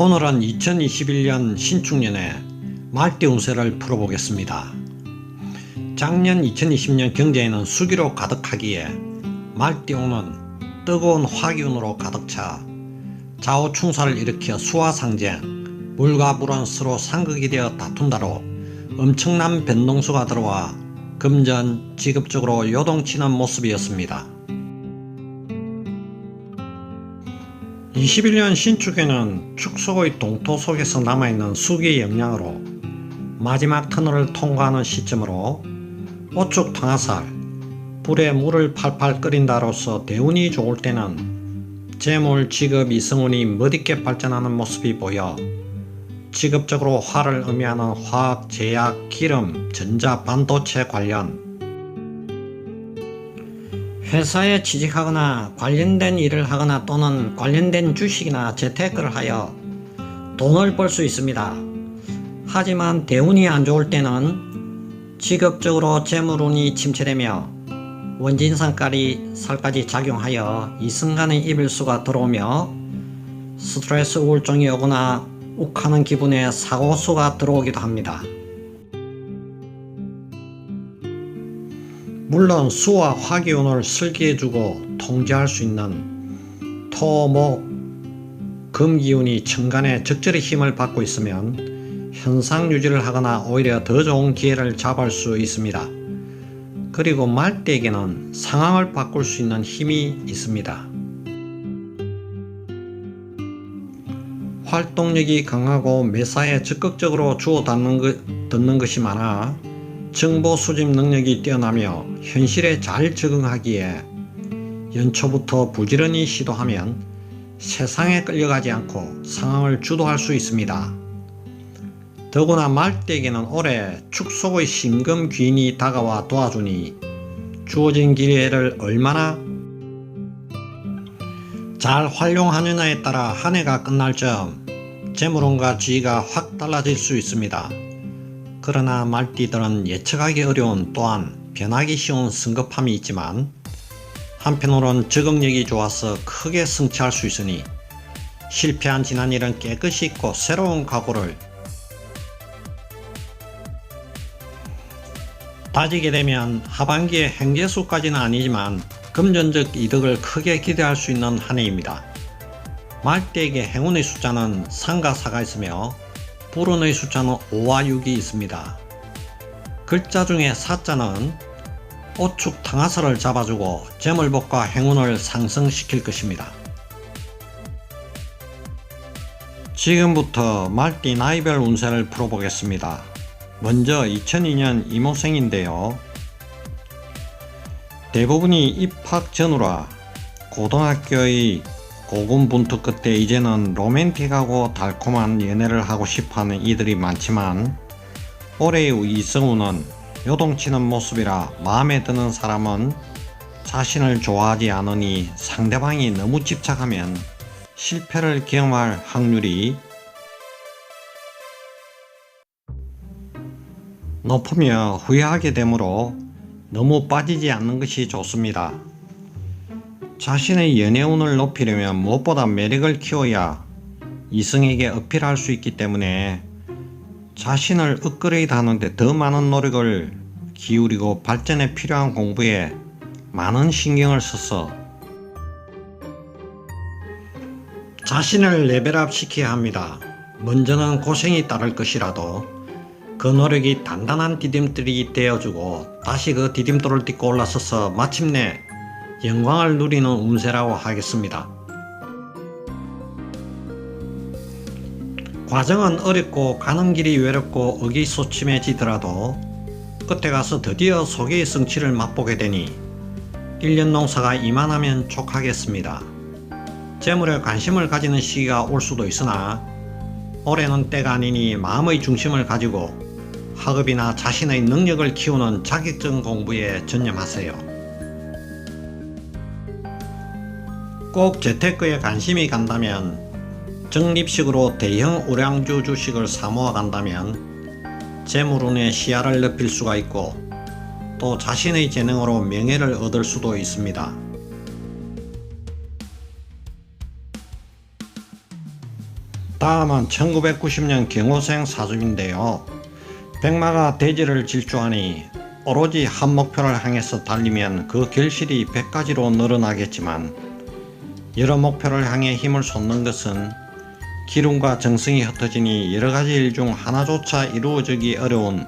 오늘은 2021년 신축년에 말띠 운세를 풀어보겠습니다. 작년 2020년 경제에는 수기로 가득하기에 말띠운은 뜨거운 화기운으로 가득 차 좌우충사를 일으켜 수화상쟁, 물과 서로 상극이 되어 다툰다로 엄청난 변동수가 들어와 금전, 직업적으로 요동치는 모습이었습니다. 21년 신축에는 축속의 동토 속에서 남아있는 수기의 영향으로 마지막 터널을 통과하는 시점으로 오축 당화살, 불에 물을 팔팔 끓인다로서 대운이 좋을 때는 재물, 직업, 이성운이 멋있게 발전하는 모습이 보여 직업적으로 화를 의미하는 화학, 제약, 기름, 전자, 반도체 관련 회사에 취직하거나 관련된 일을 하거나 또는 관련된 주식이나 재테크를 하여 돈을 벌 수 있습니다. 하지만 대운이 안 좋을 때는 직업적으로 재물운이 침체되며 원진상까지 살까지 작용하여 이순간의 이별수가 들어오며 스트레스 우울증이 오거나 욱하는 기분에 사고수가 들어오기도 합니다. 물론 수와 화기운을 슬기해주고 통제할 수 있는 토, 목, 금기운이 천간에 적절히 힘을 받고 있으면 현상 유지를 하거나 오히려 더 좋은 기회를 잡을 수 있습니다. 그리고 말대에게는 상황을 바꿀 수 있는 힘이 있습니다. 활동력이 강하고 매사에 적극적으로 것, 듣는 것이 많아 정보 수집 능력이 뛰어나며 현실에 잘 적응하기에 연초부터 부지런히 시도하면 세상에 끌려가지 않고 상황을 주도할 수 있습니다. 더구나 말대에게는 올해 축속의 신금 귀인이 다가와 도와주니 주어진 기회를 얼마나 잘 활용하느냐에 따라 한 해가 끝날 점 재물운과 지위가 확 달라질 수 있습니다. 그러나 말띠들은 예측하기 어려운 또한 변하기 쉬운 성급함이 있지만 한편으론 적응력이 좋아서 크게 성취할 수 있으니 실패한 지난 일은 깨끗이 잊고 새로운 각오를 다지게 되면 하반기에 행재수까지는 아니지만 금전적 이득을 크게 기대할 수 있는 한 해입니다. 말띠에게 행운의 숫자는 상과 사가 있으며 불운의 숫자는 5와 6이 있습니다. 글자 중에 사자는 오축 당화살을 잡아주고 재물복과 행운을 상승시킬 것입니다. 지금부터 말띠 나이별 운세를 풀어보겠습니다. 먼저 2002년 이모생인데요. 대부분이 입학 전후라 고등학교의 고군분투 끝에 이제는 로맨틱하고 달콤한 연애를 하고 싶어하는 이들이 많지만 올해의 이성우는 요동치는 모습이라 마음에 드는 사람은 자신을 좋아하지 않으니 상대방이 너무 집착하면 실패를 경험할 확률이 높으며 후회하게 되므로 너무 빠지지 않는 것이 좋습니다. 자신의 연애운을 높이려면 무엇보다 매력을 키워야 이성에게 어필할 수 있기 때문에 자신을 업그레이드 하는데 더 많은 노력을 기울이고 발전에 필요한 공부에 많은 신경을 써서 자신을 레벨업 시켜야 합니다. 먼저는 고생이 따를 것이라도 그 노력이 단단한 디딤돌이 되어주고 다시 그 디딤돌을 딛고 올라서서 마침내 영광을 누리는 운세라고 하겠습니다. 과정은 어렵고 가는 길이 외롭고 의기소침해지더라도 끝에 가서 드디어 소개의 성취를 맛보게 되니 1년 농사가 이만하면 족하겠습니다. 재물에 관심을 가지는 시기가 올 수도 있으나 올해는 때가 아니니 마음의 중심을 가지고 학업이나 자신의 능력을 키우는 자격증 공부에 전념하세요. 꼭 재테크에 관심이 간다면 적립식으로 대형 우량주 주식을 사모아 간다면 재물운의 시야를 넓힐 수가 있고 또 자신의 재능으로 명예를 얻을 수도 있습니다. 다음은 1990년 경호생 사주인데요. 백마가 대지를 질주하니 오로지 한 목표를 향해서 달리면 그 결실이 100가지로 늘어나겠지만 여러 목표를 향해 힘을 쏟는 것은 기름과 정성이 흩어지니 여러 가지 일 중 하나조차 이루어지기 어려운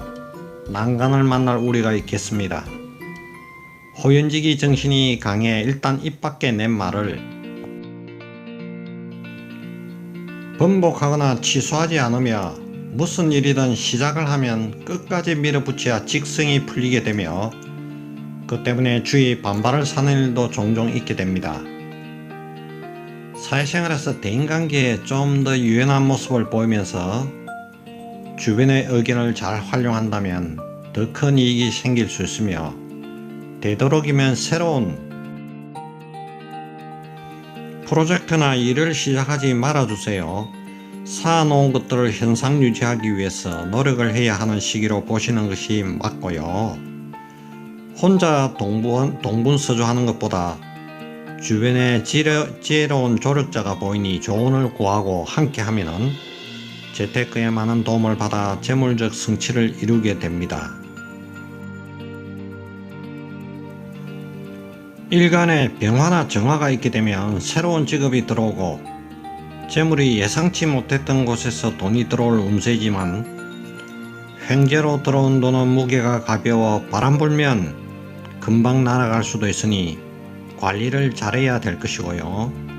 난간을 만날 우려가 있겠습니다. 호연지기 정신이 강해 일단 입 밖에 낸 말을 번복하거나 취소하지 않으며 무슨 일이든 시작을 하면 끝까지 밀어붙여야 직성이 풀리게 되며 그 때문에 주위 반발을 사는 일도 종종 있게 됩니다. 사회생활에서 대인관계에 좀 더 유연한 모습을 보이면서 주변의 의견을 잘 활용한다면 더 큰 이익이 생길 수 있으며 되도록이면 새로운 프로젝트나 일을 시작하지 말아주세요. 쌓아놓은 것들을 현상 유지하기 위해서 노력을 해야 하는 시기로 보시는 것이 맞고요. 혼자 동분, 동분서주하는 것보다 주변에 지혜, 지혜로운 조력자가 보이니 조언을 구하고 함께 하면은 재테크에 많은 도움을 받아 재물적 성취를 이루게 됩니다. 일간에 병화나 정화가 있게 되면 새로운 직업이 들어오고 재물이 예상치 못했던 곳에서 돈이 들어올 운세지만 횡재로 들어온 돈은 무게가 가벼워 바람 불면 금방 날아갈 수도 있으니 관리를 잘해야 될 것이고요.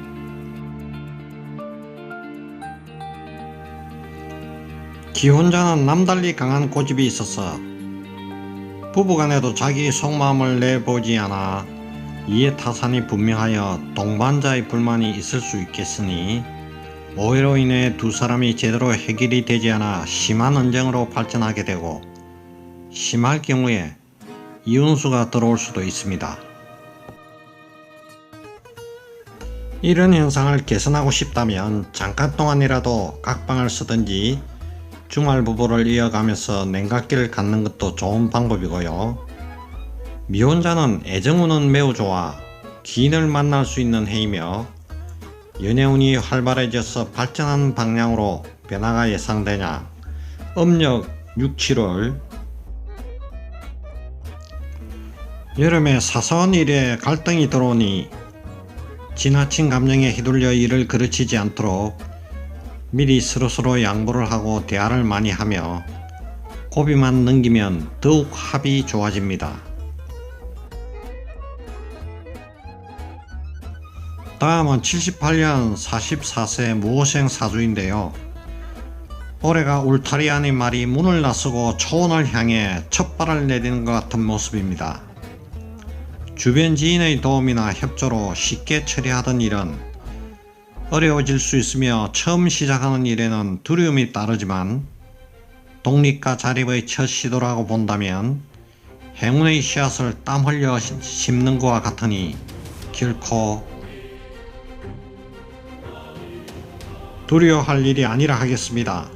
기혼자는 남달리 강한 고집이 있어서 부부간에도 자기 속마음을 내보지 않아 이에 타산이 분명하여 동반자의 불만이 있을 수 있겠으니 오해로 인해 두 사람이 제대로 해결이 되지 않아 심한 언쟁으로 발전하게 되고 심할 경우에 이혼수가 들어올 수도 있습니다. 이런 현상을 개선하고 싶다면 잠깐 동안이라도 각방을 쓰든지 주말 부부를 이어가면서 냉각기를 갖는 것도 좋은 방법이고요. 미혼자는 애정운은 매우 좋아 기인을 만날 수 있는 해이며 연애운이 활발해져서 발전하는 방향으로 변화가 예상되냐 음력 6, 7월 여름에 사소한 일에 갈등이 들어오니 지나친 감정에 휘둘려 일을 그르치지 않도록 미리 서로서로 양보를 하고 대화를 많이 하며 고비만 넘기면 더욱 합이 좋아집니다. 다음은 78년 44세 무호생 사주인데요. 올해가 울타리 아닌 말이 문을 나서고 초원을 향해 첫 발을 내디는 것 같은 모습입니다. 주변 지인의 도움이나 협조로 쉽게 처리하던 일은 어려워질 수 있으며 처음 시작하는 일에는 두려움이 따르지만 독립과 자립의 첫 시도라고 본다면 행운의 씨앗을 땀 흘려 심는 것과 같으니 결코 두려워할 일이 아니라 하겠습니다.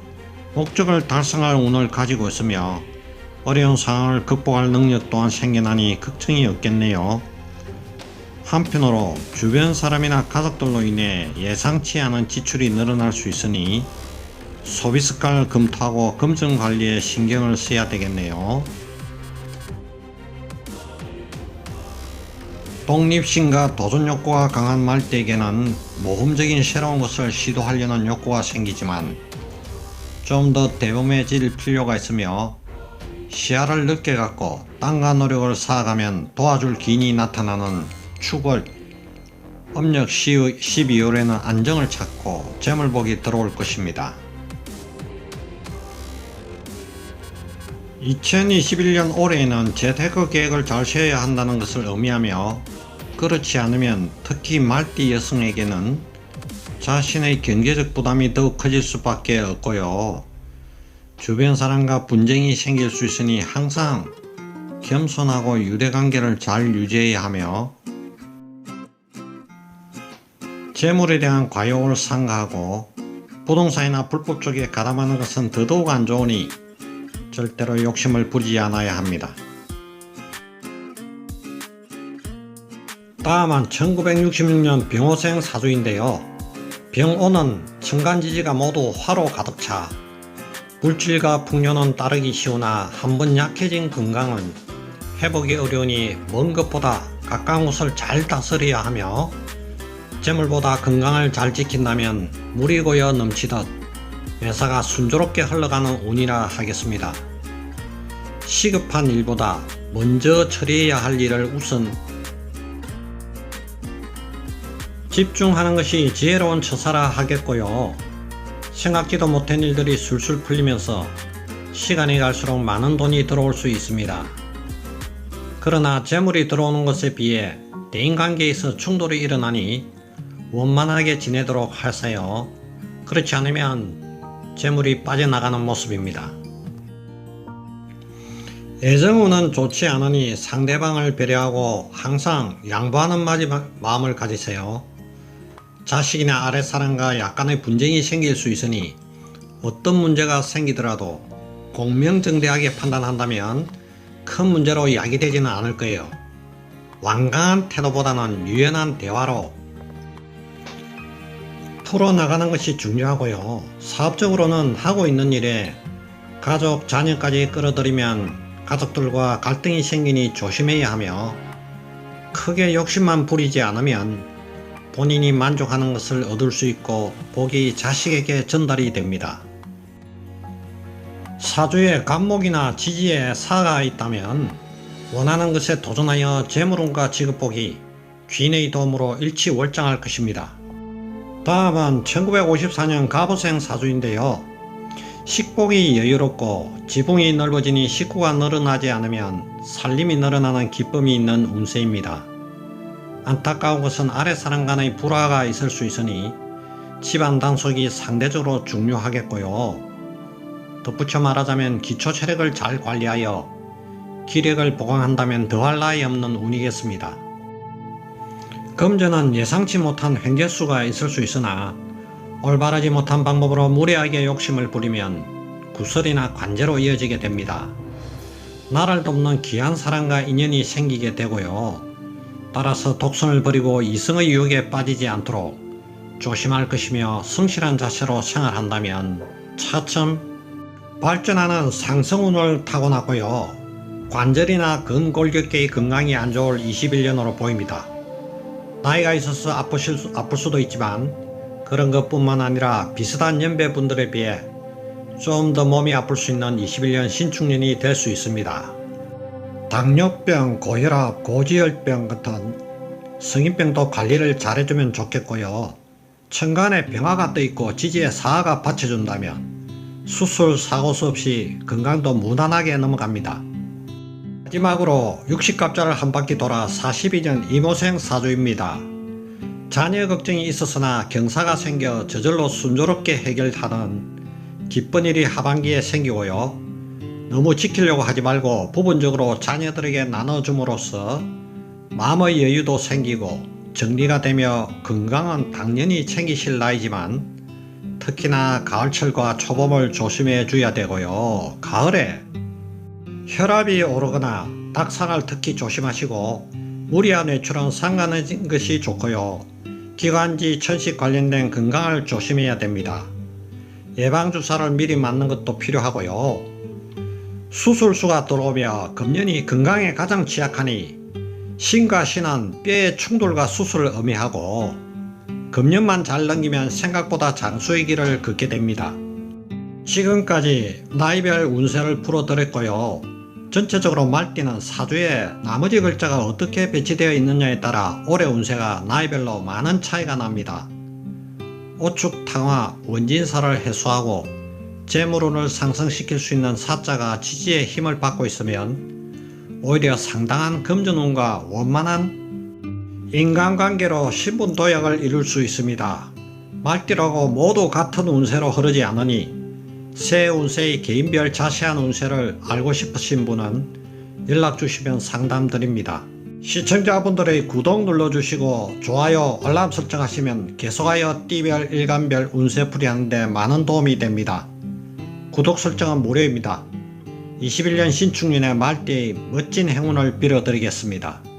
목적을 달성할 운을 가지고 있으며 어려운 상황을 극복할 능력 또한 생겨나니 걱정이 없겠네요. 한편으로 주변 사람이나 가족들로 인해 예상치 않은 지출이 늘어날 수 있으니 소비 습관을 검토하고 금전 관리에 신경을 써야 되겠네요. 독립심과 도전 욕구가 강한 말대에게는 모험적인 새로운 것을 시도하려는 욕구가 생기지만 좀 더 대범해질 필요가 있으며 시야를 늦게 갖고 땅과 노력을 쌓아가면 도와줄 기인이 나타나는 축을 음력 12월에는 안정을 찾고 재물복이 들어올 것입니다. 2021년 올해에는 재테크 계획을 잘 세워야 한다는 것을 의미하며 그렇지 않으면 특히 말띠 여성에게는 자신의 경제적 부담이 더욱 커질 수밖에 없고요. 주변 사람과 분쟁이 생길 수 있으니 항상 겸손하고 유대관계를 잘 유지해야 하며 재물에 대한 과욕을 상가하고 부동산이나 불법 쪽에 가담하는 것은 더더욱 안 좋으니 절대로 욕심을 부리지 않아야 합니다. 다음은 1966년 병호생 사주인데요. 병오는 천간지지가 모두 화로 가득 차 물질과 풍요는 따르기 쉬우나 한번 약해진 건강은 회복이 어려우니 먼 것보다 가까운 곳을 잘 다스려야 하며 재물보다 건강을 잘 지킨다면 물이 고여 넘치듯 매사가 순조롭게 흘러가는 운이라 하겠습니다. 시급한 일보다 먼저 처리해야 할 일을 우선 집중하는 것이 지혜로운 처사라 하겠고요. 생각지도 못한 일들이 술술 풀리면서 시간이 갈수록 많은 돈이 들어올 수 있습니다. 그러나 재물이 들어오는 것에 비해 대인관계에서 충돌이 일어나니 원만하게 지내도록 하세요. 그렇지 않으면 재물이 빠져나가는 모습입니다. 애정운은 좋지 않으니 상대방을 배려하고 항상 양보하는 마음을 가지세요. 자식이나 아랫사람과 약간의 분쟁이 생길 수 있으니 어떤 문제가 생기더라도 공명정대하게 판단한다면 큰 문제로 야기되지는 않을 거예요. 완강한 태도보다는 유연한 대화로 풀어나가는 것이 중요하고요. 사업적으로는 하고 있는 일에 가족, 자녀까지 끌어들이면 가족들과 갈등이 생기니 조심해야 하며 크게 욕심만 부리지 않으면 본인이 만족하는 것을 얻을 수 있고 복이 자식에게 전달이 됩니다. 사주에 간목이나 지지에 사가 있다면 원하는 것에 도전하여 재물운과 지급복이 귀인의 도움으로 일치월장할 것입니다. 다음은 1954년 갑오생 사주인데요. 식복이 여유롭고 지붕이 넓어지니 식구가 늘어나지 않으면 살림이 늘어나는 기쁨이 있는 운세입니다. 안타까운 것은 아랫사람 간의 불화가 있을 수 있으니 집안 단속이 상대적으로 중요하겠고요. 덧붙여 말하자면 기초 체력을 잘 관리하여 기력을 보강한다면 더할 나위 없는 운이겠습니다. 금전은 예상치 못한 횡재수가 있을 수 있으나 올바르지 못한 방법으로 무리하게 욕심을 부리면 구설이나 관제로 이어지게 됩니다. 나를 돕는 귀한 사람과 인연이 생기게 되고요. 따라서 독선을 버리고 이성의 유혹에 빠지지 않도록 조심할 것이며 성실한 자세로 생활한다면 차츰 발전하는 상승운을 타고났고요. 관절이나 근골격계의 건강이 안 좋을 21년으로 보입니다. 나이가 있어서 아프실 수, 아플 수도 있지만 그런 것뿐만 아니라 비슷한 연배분들에 비해 좀 더 몸이 아플 수 있는 21년 신축년이 될 수 있습니다. 당뇨병, 고혈압, 고지혈병 같은 성인병도 관리를 잘해주면 좋겠고요. 천간에 병화가 떠있고 지지에 사화가 받쳐준다면 수술, 사고 수 없이 건강도 무난하게 넘어갑니다. 마지막으로 60갑자를 한 바퀴 돌아 42년 이모생 사주입니다. 자녀 걱정이 있었으나 경사가 생겨 저절로 순조롭게 해결하는 기쁜 일이 하반기에 생기고요. 너무 지키려고 하지 말고 부분적으로 자녀들에게 나눠줌으로써 마음의 여유도 생기고 정리가 되며 건강은 당연히 챙기실 나이지만 특히나 가을철과 초봄을 조심해 줘야 되고요. 가을에 혈압이 오르거나 닭살을 특히 조심하시고 무리한 외출은 상관없는 것이 좋고요. 기관지 천식 관련된 건강을 조심해야 됩니다. 예방주사를 미리 맞는 것도 필요하고요. 수술수가 들어오며 금년이 건강에 가장 취약하니 신과 신은 뼈의 충돌과 수술을 의미하고 금년만 잘 넘기면 생각보다 장수의 길을 걷게 됩니다. 지금까지 나이별 운세를 풀어드렸고요. 전체적으로 말띠는 사주에 나머지 글자가 어떻게 배치되어 있느냐에 따라 올해 운세가 나이별로 많은 차이가 납니다. 오축 탕화 원진사를 해소하고 재물운을 상승시킬 수 있는 사자가 지지의 힘을 받고 있으면 오히려 상당한 금전운과 원만한 인간관계로 신분도약을 이룰 수 있습니다. 말띠라고 모두 같은 운세로 흐르지 않으니 새 운세의 개인별 자세한 운세를 알고 싶으신 분은 연락 주시면 상담 드립니다. 시청자분들의 구독 눌러주시고 좋아요 알람 설정하시면 계속하여 띠별 일간별 운세 풀이 하는데 많은 도움이 됩니다. 구독 설정은 무료입니다. 21년 신축년의 말띠의 멋진 행운을 빌어드리겠습니다.